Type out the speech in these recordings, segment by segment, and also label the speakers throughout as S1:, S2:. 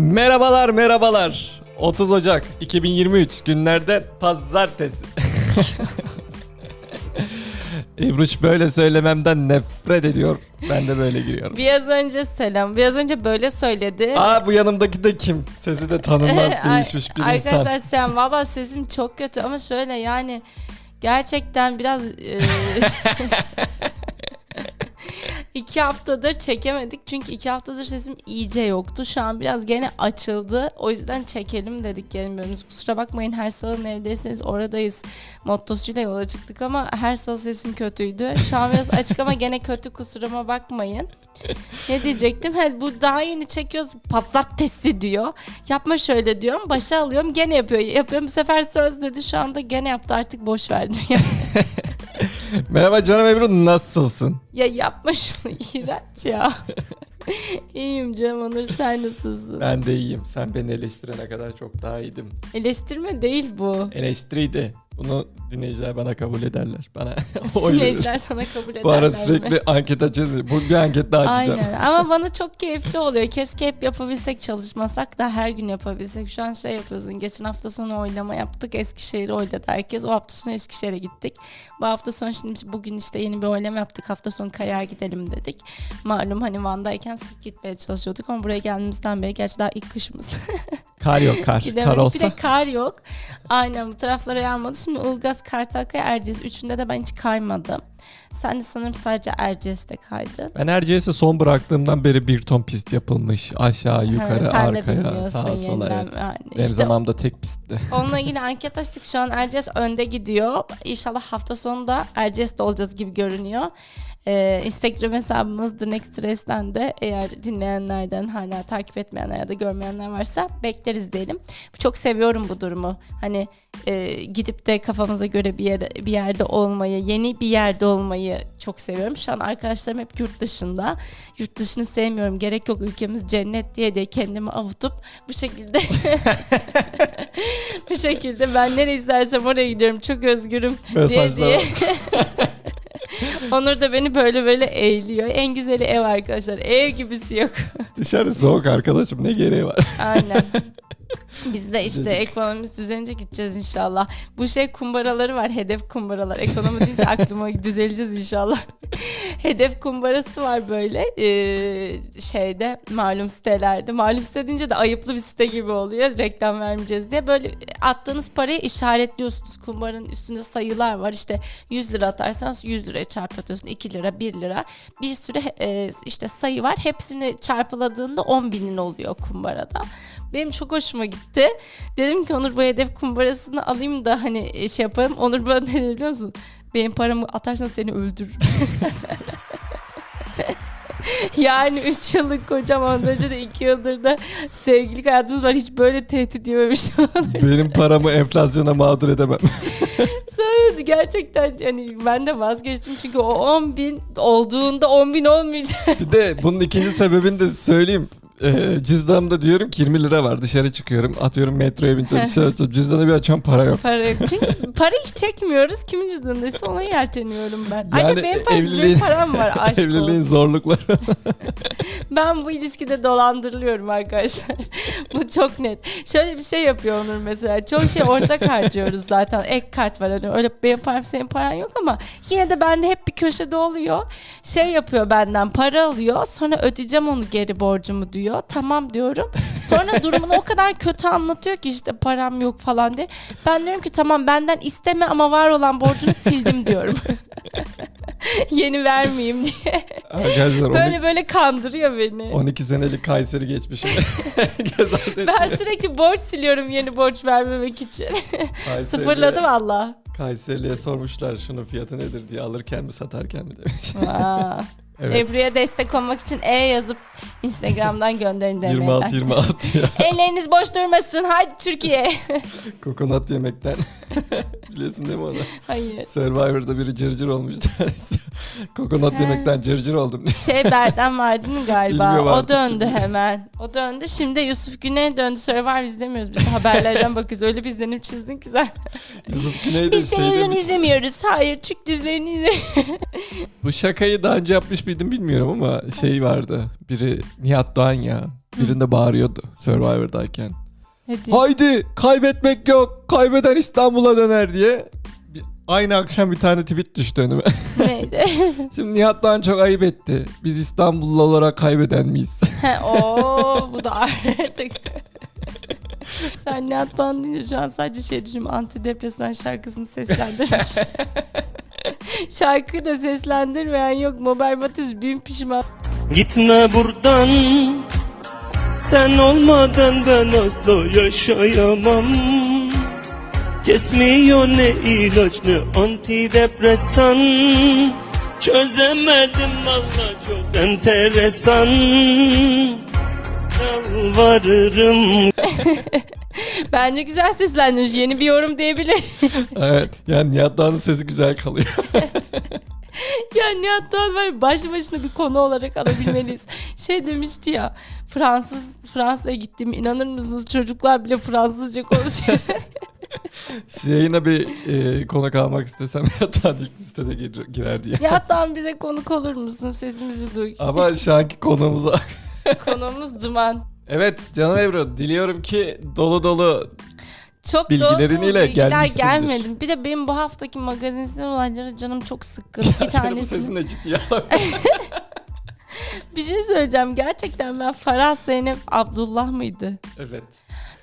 S1: Merhabalar merhabalar. 30 Ocak 2023 günlerde pazartesi. İbruç böyle söylememden nefret ediyor. Ben de böyle giriyorum.
S2: Biraz önce selam. Biraz önce böyle söyledi.
S1: Aa bu yanımdaki de kim? Sesi de tanınmaz değişmiş bir
S2: Arkadaşlar
S1: insan.
S2: selam. Valla sesim çok kötü ama şöyle yani gerçekten biraz e, iki haftadır çekemedik. Çünkü iki haftadır sesim iyice yoktu. Şu an biraz gene açıldı. O yüzden çekelim dedik gelmiyoruz. Kusura bakmayın her salı neredeyseniz oradayız. Mottosuyla yola çıktık ama her salı sesim kötüydü. Şu an biraz açık ama gene kötü kusuruma bakmayın. Ne diyecektim? He, bu daha yeni çekiyoruz. Pazartesi diyor. Yapma şöyle diyorum. Başa alıyorum. Gene yapıyor. Yapıyorum. Bu sefer söz dedi. Şu anda gene yaptı. Artık boş verdim.
S1: Merhaba canım Ebru nasılsın?
S2: ya yapma şunu. iğrenç ya. İyiyim canım Onur. Sen nasılsın?
S1: Ben de iyiyim. Sen beni eleştirene kadar çok daha iyiydim.
S2: Eleştirme değil bu.
S1: Eleştiriydi. Bunu dinleyiciler bana kabul ederler. Bana oy verir.
S2: Dinleyiciler sana kabul ederler
S1: Bu ara
S2: mi?
S1: sürekli anket açacağız. Bu bir anket daha açacağım.
S2: Aynen ama bana çok keyifli oluyor. Keşke hep yapabilsek çalışmasak da her gün yapabilsek. Şu an şey yapıyorsun. Geçen hafta sonu oylama yaptık. Eskişehir'i oyladı herkes. O hafta sonu Eskişehir'e gittik. Bu hafta sonu şimdi bugün işte yeni bir oylama yaptık. Hafta sonu Kaya'ya gidelim dedik. Malum hani Van'dayken sık gitmeye çalışıyorduk ama buraya geldiğimizden beri gerçi daha ilk kışımız.
S1: Kar yok kar.
S2: Gidemedik.
S1: Kar
S2: Bir
S1: olsa
S2: de kar yok. Aynen bu taraflara yağmadı. Şimdi Ilgaz, Kartalkaya, Erciyes. Üçünde de ben hiç kaymadım. Sen de sanırım sadece Erciyes'te kaydın.
S1: Ben Erciyes'i son bıraktığımdan beri bir ton pist yapılmış. Aşağı, yukarı,
S2: Ha,
S1: arkaya, sağa, sola. Evet.
S2: Yani
S1: Benim
S2: işte
S1: zamanımda tek pistti.
S2: onunla ilgili anket açtık. Şu an Erciyes önde gidiyor. İnşallah hafta sonu da Erciyes'te olacağız gibi görünüyor. Ee, Instagram hesabımız The Next Race'den de eğer dinleyenlerden hala takip etmeyenler ya da görmeyenler varsa bekleriz diyelim. Çok seviyorum bu durumu. Hani e, gidip de kafamıza göre bir yere bir yerde olmayı, yeni bir yerde olmayı çok seviyorum. Şu an arkadaşlarım hep yurt dışında. Yurt dışını sevmiyorum. Gerek yok ülkemiz cennet diye de kendimi avutup bu şekilde bu şekilde ben nereye istersem oraya gidiyorum. Çok özgürüm diye
S1: Mesajlar
S2: diye.
S1: var.
S2: Onur da beni böyle böyle eğiliyor. En güzeli ev arkadaşlar. Ev gibisi yok.
S1: Dışarı soğuk arkadaşım ne gereği var?
S2: Aynen. Biz de işte ekonomimiz düzelince gideceğiz inşallah. Bu şey kumbaraları var. Hedef kumbaralar. Ekonomi deyince aklıma düzeleceğiz inşallah. hedef kumbarası var böyle ee, şeyde malum sitelerde. Malum site deyince de ayıplı bir site gibi oluyor. Reklam vermeyeceğiz diye. Böyle attığınız parayı işaretliyorsunuz. Kumbaranın üstünde sayılar var. İşte 100 lira atarsanız 100 liraya çarpatıyorsun. 2 lira 1 lira. Bir sürü e, işte sayı var. Hepsini çarpıladığında 10 binin oluyor kumbarada. Benim çok hoşuma gitti. Dedim ki Onur bu hedef kumbarasını alayım da hani e, şey yapalım. Onur bana ne dedi biliyor musun? Benim paramı atarsan seni öldürür. yani 3 yıllık kocam ondan önce de 2 yıldır da sevgililik hayatımız var. Hiç böyle tehdit yememiş.
S1: Benim paramı enflasyona mağdur edemem.
S2: Sonra gerçekten yani ben de vazgeçtim çünkü o 10 bin olduğunda 10 bin olmayacak.
S1: bir de bunun ikinci sebebini de söyleyeyim. Ee, cüzdanımda diyorum ki 20 lira var dışarı çıkıyorum atıyorum metroya bineceğim dışarı açıyorum. cüzdanı bir açıyorum para yok.
S2: Para yok. Çünkü para hiç çekmiyoruz. Kimin cüzdanındaysa ona yelteniyorum ben.
S1: Yani
S2: Ayrıca benim param,
S1: evliliğin-
S2: param var aşk
S1: Evliliğin
S2: olsun.
S1: zorlukları.
S2: Ben bu ilişkide dolandırılıyorum arkadaşlar. bu çok net. Şöyle bir şey yapıyor Onur mesela. Çok şey ortak harcıyoruz zaten. Ek kart var. Hani öyle benim param senin paran yok ama yine de bende hep bir köşede oluyor. Şey yapıyor benden para alıyor. Sonra ödeyeceğim onu geri borcumu diyor. Tamam diyorum. Sonra durumunu o kadar kötü anlatıyor ki işte param yok falan diye. Ben diyorum ki tamam benden isteme ama var olan borcunu sildim diyorum. Yeni vermeyeyim diye.
S1: Arkadaşlar 12,
S2: Böyle böyle kandırıyor beni.
S1: 12 senelik Kayseri geçmişim.
S2: Ben sürekli borç siliyorum yeni borç vermemek için.
S1: Kayseri'ye-
S2: Sıfırladı valla.
S1: Kayseri'ye sormuşlar şunun fiyatı nedir diye alırken mi satarken mi demiş. Evet.
S2: Ebru'ya destek olmak için E yazıp Instagram'dan gönderin DM'den.
S1: 26 26 ya.
S2: Elleriniz boş durmasın. Haydi Türkiye.
S1: Kokonat yemekten. Biliyorsun değil mi onu?
S2: Hayır.
S1: Survivor'da biri cırcır olmuştu. Kokonat
S2: He.
S1: yemekten cırcır oldum.
S2: Şey Berden Mardin galiba.
S1: Bilmiyorum
S2: o
S1: artık.
S2: döndü hemen. O döndü. Şimdi Yusuf Güney döndü. Survivor izlemiyoruz. Biz de haberlerden bakıyoruz. Öyle bir izlenim çizdin ki sen.
S1: Yusuf Güney de
S2: Biz
S1: şey
S2: televizyon
S1: demiş.
S2: izlemiyoruz. Hayır Türk dizilerini izlemiyoruz.
S1: Bu şakayı daha önce yapmış mıydım bilmiyorum ama şey vardı. Biri Nihat Doğan ya. Birinde bağırıyordu Survivor'dayken.
S2: Hadi.
S1: Haydi kaybetmek yok. Kaybeden İstanbul'a döner diye. Bir- Aynı akşam bir tane tweet düştü önüme.
S2: Neydi?
S1: Şimdi Nihat Doğan çok ayıp etti. Biz İstanbullu olarak kaybeden miyiz?
S2: He, Oo bu da artık. Sen ne yaptın deyince şu an sadece şey düşünüyorum. Antidepresan şarkısını seslendirmiş. Şarkıyı da seslendirmeyen yok. Mobile Matiz bin pişman.
S3: Gitme buradan Sen olmadan ben asla yaşayamam Kesmiyor ne ilaç ne antidepresan Çözemedim valla çok enteresan Yalvarırım
S2: Bence güzel seslendirmiş. Yeni bir yorum diyebilir.
S1: evet. Yani Nihat Doğan'ın sesi güzel kalıyor.
S2: ya Nihat Doğan var ya, başlı başına bir konu olarak alabilmeliyiz. şey demişti ya Fransız Fransa'ya gittim inanır mısınız çocuklar bile Fransızca konuşuyor.
S1: Yayına bir e, konuk almak istesem Doğan ilk listede gir- girer diye.
S2: Nihat Doğan bize konuk olur musun? Sesimizi duy.
S1: Ama şu anki konuğumuza...
S2: Konuğumuz Duman.
S1: evet canım Ebru diliyorum ki dolu dolu
S2: Çok
S1: Bilgileriyle
S2: dolu bilgiler
S1: gelmişsindir.
S2: gelmedi. Bir de benim bu haftaki magazinsel olaylara canım çok sıkkın. Bir
S1: Senin bu
S2: tanesini.
S1: sesin de ciddi.
S2: Bir şey söyleyeceğim. Gerçekten ben Farah Zeynep Abdullah mıydı?
S1: evet.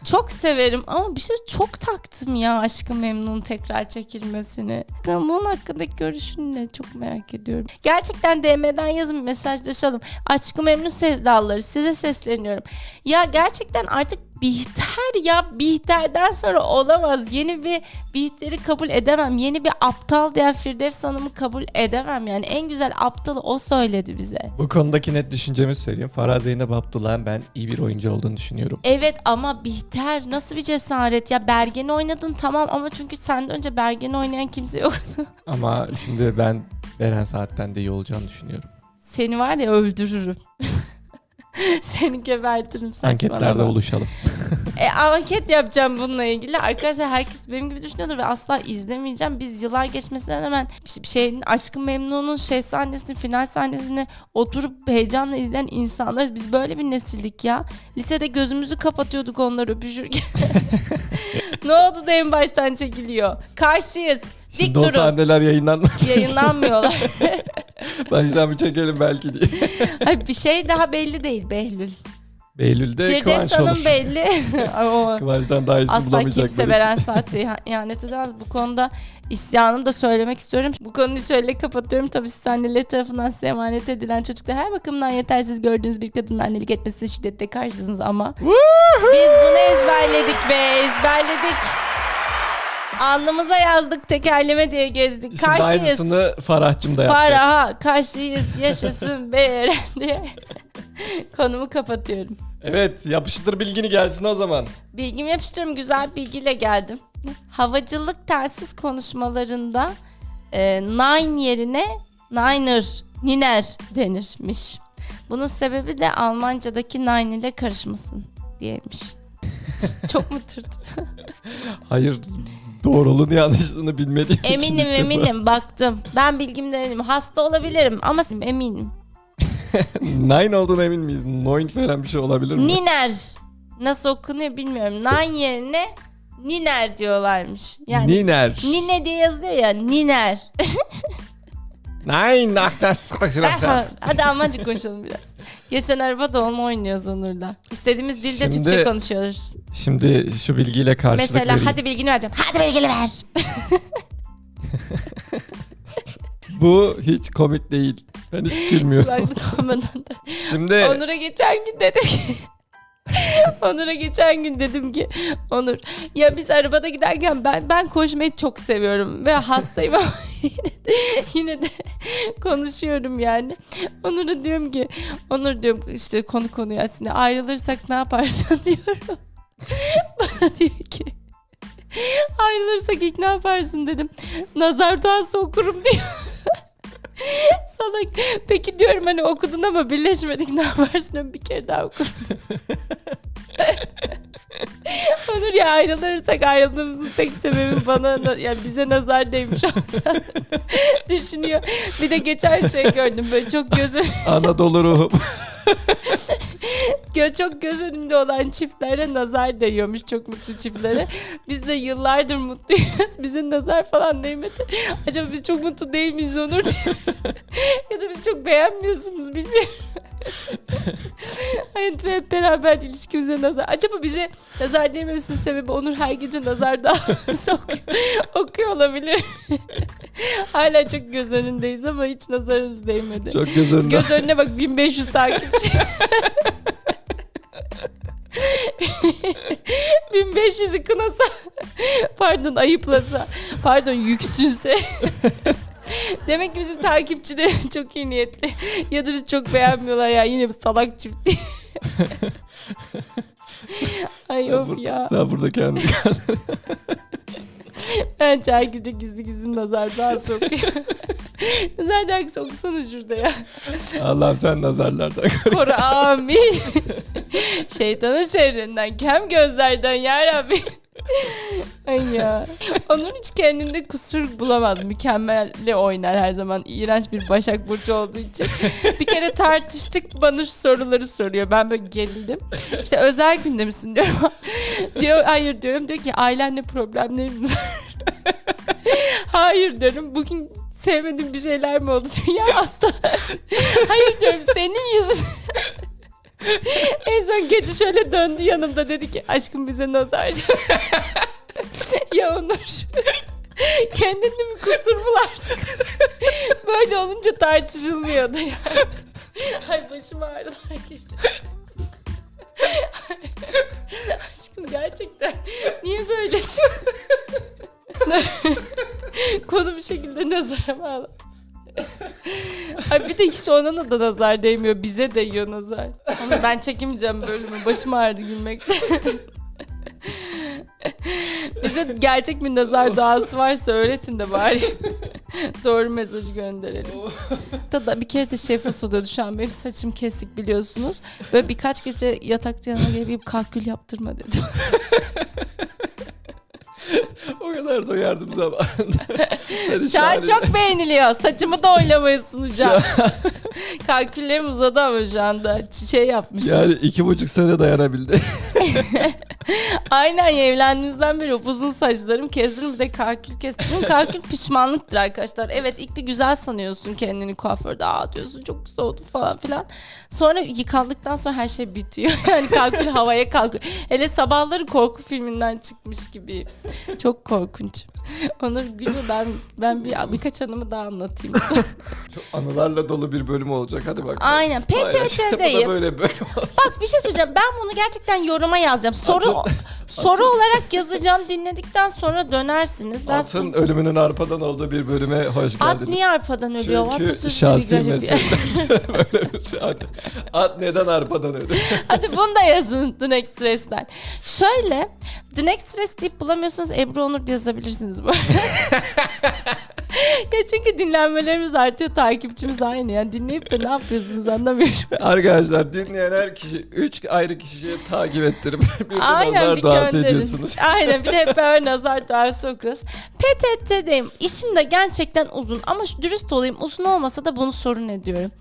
S2: Çok severim ama bir şey çok taktım ya Aşkı Memnun tekrar çekilmesini. Bunun hakkındaki görüşünü ne çok merak ediyorum. Gerçekten DM'den yazın mesajlaşalım. Aşkı Memnun sevdaları size sesleniyorum. Ya gerçekten artık Bihter ya Bihter'den sonra olamaz. Yeni bir Bihter'i kabul edemem. Yeni bir aptal diyen Firdevs Hanım'ı kabul edemem. Yani en güzel aptalı o söyledi bize.
S1: Bu konudaki net düşüncemi söyleyeyim. Farah Zeynep Abdullah'ın ben iyi bir oyuncu olduğunu düşünüyorum.
S2: Evet ama Bihter nasıl bir cesaret ya Bergen'i oynadın tamam ama çünkü senden önce Bergen'i oynayan kimse yoktu.
S1: Ama şimdi ben Beren Saat'ten de iyi olacağını düşünüyorum.
S2: Seni var ya öldürürüm. Seni gebertirim saçmalama.
S1: Anketlerde buluşalım.
S2: E, anket yapacağım bununla ilgili. Arkadaşlar herkes benim gibi düşünüyordur ve asla izlemeyeceğim. Biz yıllar geçmesinden hemen bir şeyin Aşkı Memnun'un şey sahnesini, final sahnesini oturup heyecanla izleyen insanlarız. Biz böyle bir nesildik ya. Lisede gözümüzü kapatıyorduk onları öpüşürken. ne oldu da en baştan çekiliyor? Karşıyız. Dik
S1: Şimdi o
S2: durun.
S1: sahneler yayınlanmadı.
S2: Yayınlanmıyorlar.
S1: Baştan bir çekelim belki diye.
S2: Ay bir şey daha belli değil Behlül.
S1: Beylül'de
S2: Firdevs
S1: Kıvanç
S2: Hanım
S1: olur.
S2: belli. Ay, o-
S1: Kıvanç'tan daha iyisini
S2: Asla
S1: bulamayacakları
S2: kimse saati iha- ihanet edemez. Bu konuda isyanımı da söylemek istiyorum. Bu konuyu şöyle kapatıyorum. Tabii siz anneleri tarafından size emanet edilen çocuklar her bakımdan yetersiz gördüğünüz bir kadının annelik etmesine şiddetle karşısınız ama biz bunu ezberledik be ezberledik. Alnımıza yazdık tekerleme diye gezdik.
S1: Şimdi
S2: Karşıyız.
S1: aynısını Farah'cım da yapacak.
S2: Faraha karşıyız yaşasın be diye konumu kapatıyorum.
S1: Evet yapıştır bilgini gelsin o zaman.
S2: Bilgimi yapıştırıyorum. Güzel bilgiyle geldim. Havacılık telsiz konuşmalarında e, nine yerine niner, niner denirmiş. Bunun sebebi de Almanca'daki nine ile karışmasın diyemiş. Çok mu tırt?
S1: Hayır doğruluğunu yanlışlığını bilmediğim için
S2: Eminim eminim baktım. Ben bilgimden eminim. Hasta olabilirim ama eminim.
S1: Nine olduğuna emin miyiz? Noin falan bir şey olabilir mi?
S2: Niner. Nasıl okunuyor bilmiyorum. Nine yerine niner diyorlarmış. Yani
S1: Niner.
S2: Nine diye yazılıyor ya Niner.
S1: Nine. ah, das-
S2: Hadi Almanca konuşalım biraz. Geçen arabada onu oynuyoruz Onur'la. İstediğimiz dilde
S1: Şimdi-
S2: Türkçe konuşuyoruz.
S1: Şimdi şu bilgiyle karşılık
S2: Mesela
S1: vereyim.
S2: hadi bilgini vereceğim. Hadi bilgini ver.
S1: Bu hiç komik değil. Ben hiç gülmüyorum.
S2: Kulaklık olmadan da.
S1: Şimdi
S2: Onur'a geçen gün dedim ki Onur'a geçen gün dedim ki Onur ya biz arabada giderken ben ben koşmayı çok seviyorum ve hastayım ama yine yine de konuşuyorum yani. Onur'a diyorum ki Onur diyorum işte konu konuya aslında ayrılırsak ne yaparsın diyorum. Bana diyor ki Ayrılırsak ilk ne yaparsın dedim. Nazar duası okurum diyor. Salak. Peki diyorum hani okudun ama birleşmedik ne yaparsın? Bir kere daha okurum. Onur ya ayrılırsak ayrıldığımızın tek sebebi bana na- yani bize nazar değmiş olacak düşünüyor. Bir de geçen şey gördüm böyle çok gözü
S1: Anadolu ruhum.
S2: Çok göz önünde olan çiftlere nazar değiyormuş çok mutlu çiftlere. Biz de yıllardır mutluyuz. Bize nazar falan değmedi. Acaba biz çok mutlu değil miyiz Onur? ya da biz çok beğenmiyorsunuz bilmiyorum. Hayat hep beraber ilişkimize nazar. Acaba bize nazar değmemesinin sebebi Onur her gece nazar daha okuyor, okuyor olabilir. Hala çok göz önündeyiz ama hiç nazarımız değmedi.
S1: Çok göz önünde.
S2: Göz önüne bak 1500 takipçi. 1500'ü kınasa pardon ayıplasa pardon yüksünse demek ki bizim takipçilerimiz çok iyi niyetli ya da biz çok beğenmiyorlar ya yine bir salak çift. Ay
S1: Sen,
S2: of
S1: bur-
S2: ya.
S1: sen burada kendini
S2: Her gece gizli gizli nazar daha sokuyor. nazar daha okusana şurada ya.
S1: Allah'ım sen nazarlardan koru.
S2: Koru amin. Şeytanın şerrinden, kem gözlerden ya Rabbi. Ay ya. Onur hiç kendinde kusur bulamaz. Mükemmelle oynar her zaman. İğrenç bir Başak Burcu olduğu için. Bir kere tartıştık bana şu soruları soruyor. Ben böyle gerildim. İşte özel günde misin diyorum. diyor hayır diyorum. Diyor ki ailenle problemlerim var. hayır diyorum. Bugün sevmediğim bir şeyler mi oldu? ya asla. hayır diyorum senin yüzün. en son gece şöyle döndü yanımda dedi ki aşkım bize nazar. ya Onur. Kendinde bir kusur bul artık. Böyle olunca tartışılmıyordu ya. Ay başım ağrılar girdi. Aşkım gerçekten niye böylesin? Konu bir şekilde nazara bağlı. Ay bir de hiç ona da nazar değmiyor. Bize değiyor nazar. Ama ben çekemeyeceğim bölümü. Başım ağrıdı gülmekten. Bize gerçek bir nazar duası varsa öğretin de bari. Doğru mesajı gönderelim. Da bir kere de fısıldıyordu şu an benim saçım kesik biliyorsunuz. Böyle birkaç gece yatakta yanına gelip kalkül yaptırma dedim.
S1: o kadar doyardım zamanında.
S2: Şu an çok beğeniliyor. Saçımı da oylamaya sunacağım. Kalküllerim uzadı ama şu anda şey yapmışım.
S1: Yani iki buçuk sene dayanabildi.
S2: Aynen ya, evlendiğimizden beri uzun saçlarım kestirdim bir de kalkül kestiriyorum. Kalkül pişmanlıktır arkadaşlar. Evet ilk bir güzel sanıyorsun kendini kuaförde. Aa diyorsun çok güzel oldu falan filan. Sonra yıkandıktan sonra her şey bitiyor. Yani kalkül havaya kalkıyor. Hele sabahları korku filminden çıkmış gibi. Çok korkunç. Onur gülüyor ben ben bir birkaç anımı daha anlatayım.
S1: Çok anılarla dolu bir bölüm olacak. Hadi bakalım.
S2: Aynen PTT'deyim.
S1: böyle bölüm olsun.
S2: Bak bir şey söyleyeceğim. Ben bunu gerçekten yoruma yazacağım. Soru
S1: Atın-
S2: soru olarak yazacağım. Dinledikten sonra dönersiniz. Ben
S1: Atın ölümünün arpadan olduğu bir bölüme hoş
S2: At
S1: geldiniz.
S2: niye arpadan ölüyor?
S1: Çünkü şahsi meseleler böyle bir şey. At, at neden arpadan ölüyor?
S2: Hadi bunu da yazın The Next Stress'ten. Şöyle The Next Stress deyip bulamıyorsanız Ebru Onur yazabilirsiniz bu arada. ya çünkü dinlenmelerimiz artıyor, takipçimiz aynı. Yani dinleyip de ne yapıyorsunuz anlamıyorum.
S1: Arkadaşlar dinleyen her kişi üç ayrı kişiyi takip ettirip bir de
S2: Aynen
S1: nazar
S2: bir
S1: duası
S2: gönderin.
S1: ediyorsunuz.
S2: Aynen bir de hep beraber nazar duası okuyoruz. PTT'deyim. İşim de gerçekten uzun ama şu dürüst olayım uzun olmasa da bunu sorun ediyorum.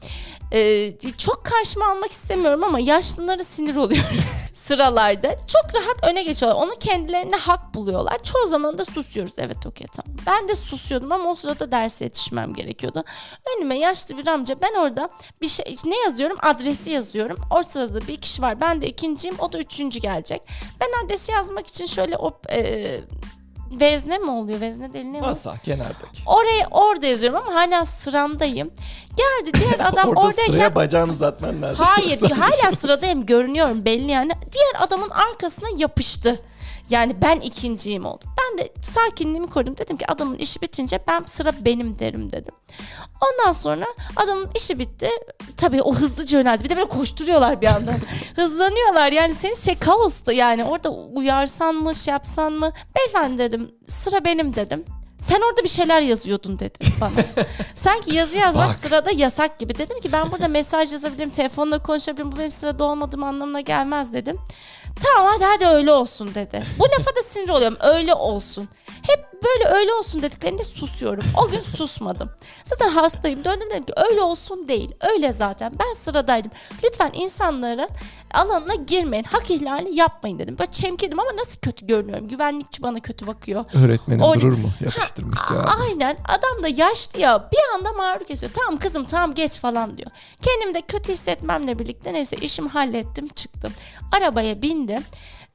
S2: Ee, çok karşıma almak istemiyorum ama yaşlılara sinir oluyorum sıralarda. Çok rahat öne geçiyorlar. Onu kendilerine hak buluyorlar. Çoğu zaman da susuyoruz. Evet okey tamam. Ben de susuyordum ama o sırada derse yetişmem gerekiyordu. Önüme yaşlı bir amca ben orada bir şey ne yazıyorum? Adresi yazıyorum. O sırada bir kişi var. Ben de ikinciyim. O da üçüncü gelecek. Ben adresi yazmak için şöyle o e, vezne mi oluyor? Vezne değil ne?
S1: Masa kenardaki.
S2: Oraya orada yazıyorum ama hala sıramdayım. Geldi diğer adam
S1: Orada
S2: oradayken
S1: sıraya bacağını uzatman lazım.
S2: Hayır hala sıradayım görünüyorum belli yani. Diğer adamın arkasına yapıştı. Yani ben ikinciyim oldum. Ben de sakinliğimi korudum. Dedim ki adamın işi bitince ben sıra benim derim dedim. Ondan sonra adamın işi bitti. Tabii o hızlıca yöneldi. Bir de böyle koşturuyorlar bir anda. Hızlanıyorlar yani senin şey kaosta yani orada uyarsan mı şey yapsan mı? Beyefendi dedim sıra benim dedim. Sen orada bir şeyler yazıyordun dedi bana. Sanki yazı yazmak
S1: Bak.
S2: sırada yasak gibi. Dedim ki ben burada mesaj yazabilirim, telefonla konuşabilirim. Bu benim sırada olmadığım anlamına gelmez dedim. Tamam hadi hadi öyle olsun dedi. Bu lafa da sinir oluyorum. Öyle olsun. Hep böyle öyle olsun dediklerinde susuyorum. O gün susmadım. Zaten hastayım. Döndüm dedim ki öyle olsun değil. Öyle zaten. Ben sıradaydım. Lütfen insanların alanına girmeyin. Hak ihlali yapmayın dedim. Böyle çemkirdim ama nasıl kötü görünüyorum. Güvenlikçi bana kötü bakıyor.
S1: Öğretmenim
S2: O-
S1: durur mu? Yapıştırmış ya.
S2: Aynen adam da yaşlı ya bir anda mağrur kesiyor. Tamam kızım tamam geç falan diyor. Kendimi de kötü hissetmemle birlikte neyse işimi hallettim çıktım. Arabaya bindim.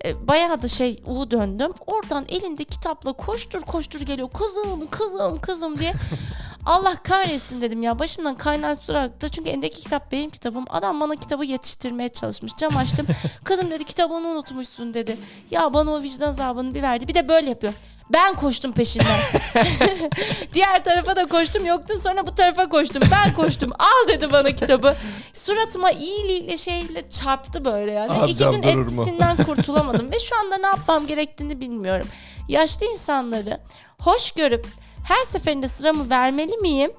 S2: E, Bayağı da şey U döndüm. Oradan elinde kitapla koştur koştur geliyor. Kızım kızım kızım diye. Allah kahretsin dedim ya. Başımdan kaynar su aktı. Çünkü elindeki kitap benim kitabım. Adam bana kitabı yetiştirmeye çalışmış. Cam açtım. Kızım dedi kitabını unutmuşsun dedi. Ya bana o vicdan azabını bir verdi. Bir de böyle yapıyor. Ben koştum peşinden. Diğer tarafa da koştum yoktun sonra bu tarafa koştum. Ben koştum. Al dedi bana kitabı. Suratıma iyiliğiyle şeyle çarptı böyle yani.
S1: Amcam
S2: İki gün etkisinden kurtulamadım. Ve şu anda ne yapmam gerektiğini bilmiyorum. Yaşlı insanları hoş görüp her seferinde sıramı vermeli miyim?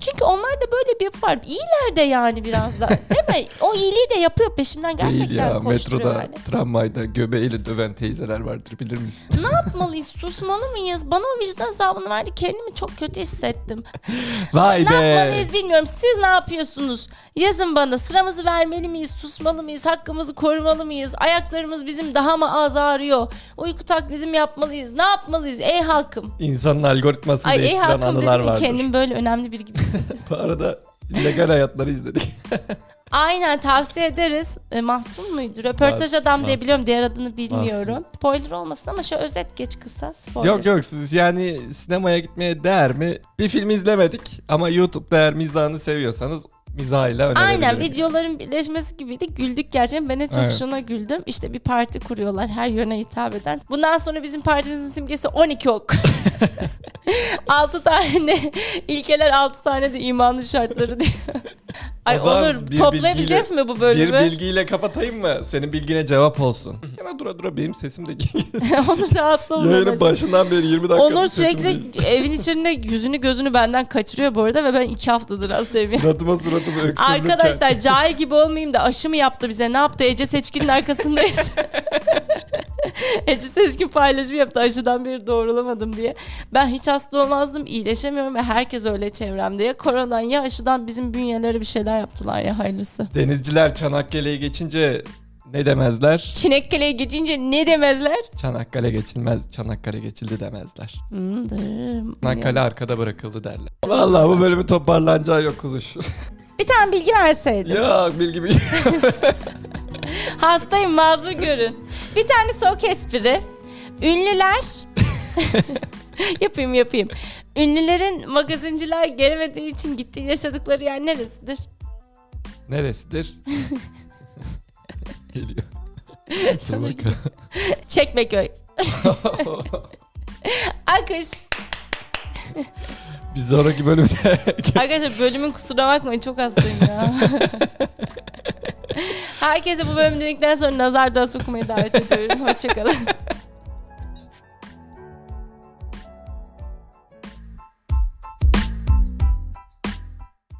S2: Çünkü onlar da böyle bir yapı var. İyiler de yani biraz da. Değil mi? O iyiliği de yapıyor peşimden gerçekten
S1: Değil ya metroda
S2: yani.
S1: tramvayda göbeğiyle döven teyzeler vardır bilir misin?
S2: Ne yapmalıyız? Susmalı mıyız? Bana o vicdan azabını verdi. Kendimi çok kötü hissettim.
S1: Vay
S2: Ne
S1: be.
S2: yapmalıyız bilmiyorum. Siz ne yapıyorsunuz? Yazın bana. Sıramızı vermeli miyiz? Susmalı mıyız? Hakkımızı korumalı mıyız? Ayaklarımız bizim daha mı az ağrıyor? Uyku taklidi mi yapmalıyız? Ne yapmalıyız? Ey halkım.
S1: İnsanın algoritmasını
S2: Ay ey
S1: değiştiren
S2: halkım
S1: anılar
S2: dedim
S1: vardır.
S2: kendim böyle önemli biri gibi.
S1: Bu arada illegal hayatları izledik.
S2: Aynen tavsiye ederiz. E, Mahsun muydu? Röportaj
S1: Mahsun,
S2: adam diye
S1: Mahsun.
S2: biliyorum. Diğer adını bilmiyorum. Spoiler olmasın ama şöyle özet geç kısa. Spoiler.
S1: yok yok siz yani sinemaya gitmeye değer mi? Bir film izlemedik ama YouTube'da eğer mizahını seviyorsanız mizahıyla önerebilirim.
S2: Aynen videoların birleşmesi gibiydi. Güldük gerçekten. Ben de çok
S1: Evet.
S2: şuna güldüm. İşte bir parti kuruyorlar her yöne hitap eden. Bundan sonra bizim partimizin simgesi 12 ok. 6 tane ilkeler 6 tane de imanın şartları diyor. Ay
S1: O zaman
S2: olur
S1: bir
S2: toplayabileceğiz mi bu
S1: Bir
S2: bölümü?
S1: bilgiyle kapatayım mı? Senin bilgine cevap olsun. Yana dura dura benim sesim de
S2: Onur da hasta oluyor.
S1: Yayının başından beri 20 dakika
S2: Onur sürekli evin içinde yüzünü gözünü benden kaçırıyor bu arada ve ben iki haftadır hastayım. ya.
S1: Suratıma suratıma öksürürken.
S2: Arkadaşlar cahil gibi olmayayım da aşı mı yaptı bize ne yaptı Ece Seçkin'in arkasındayız. Ece Seçkin paylaşım yaptı aşıdan beri doğrulamadım diye. Ben hiç hasta olmazdım iyileşemiyorum ve herkes öyle çevremde. Ya koronadan ya aşıdan bizim bünyeleri bir şeyler yaptılar ya hayırlısı.
S1: Denizciler Çanakkale'ye geçince ne demezler?
S2: Çinakkale'ye geçince ne demezler?
S1: Çanakkale geçilmez, Çanakkale geçildi demezler.
S2: Hmm.
S1: Çanakkale arkada bırakıldı derler. Vallahi bu bölümü toparlanacağı yok kuzuş.
S2: Bir tane bilgi verseydin.
S1: ya bilgi bilgi.
S2: Hastayım mazur görün. Bir tane soğuk espri. Ünlüler yapayım yapayım. Ünlülerin magazinciler gelemediği için gittiği yaşadıkları yer neresidir?
S1: Neresidir? Geliyor.
S2: Sana. Çekmeköy. Akış.
S1: Bir sonraki bölümde
S2: Arkadaşlar bölümün kusura bakmayın çok hastayım ya. Herkese bu bölümü dedikten sonra nazar da okumayı davet ediyorum. Hoşçakalın.